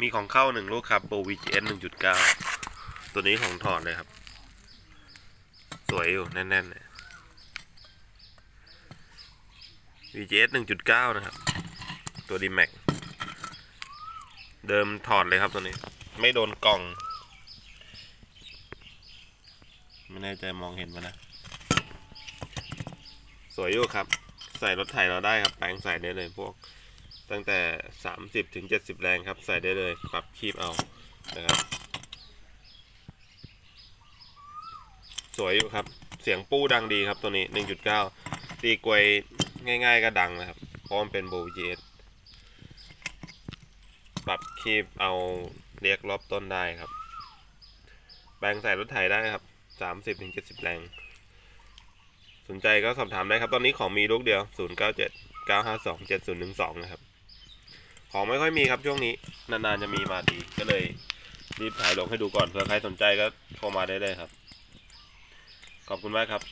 มีของเข้าหนึ่งลูกครับโบ VGS หนึ่งจุดเก้าตัวนี้ของถอดเลยครับ สวยอยู่ แน่นๆเลย VGS หนึ่งจุดเก้านะครับ ตัว d m a x เดิมถอดเลยครับตัวนี้ ไม่โดนกล่อง ไม่แน่ใจมองเห็นไหมนะ สวยอยู่ครับ ใส่รถไถเราได้ครับ แปลงใส่ได้เลยพวก ตั้งแต่ 30ถึง70 แรงครับ ใส่ได้เลยปรับคีบเอานะครับ สวยอยู่ครับ เสียงปู้ดังดีครับตัวนี้ 1.9 ตีกวยง่ายๆก็ดังนะครับเพราะมันเป็นโบว์ VGS ปรับคีบเอาเรียกรอบต้นได้ครับ แปลงใส่รถไถได้ครับ 30ถึง70 แรง สนใจก็สอบถามได้ครับ ตอนนี้ของมีลูกเดียว 097 952 7012 นะครับ ของไม่ค่อยมีครับช่วงนี้ นานๆจะมีมาทีก็เลยรีบถ่ายลงให้ดูก่อนเผื่อใครสนใจก็โทรมาได้เลยครับ ขอบคุณมากครับ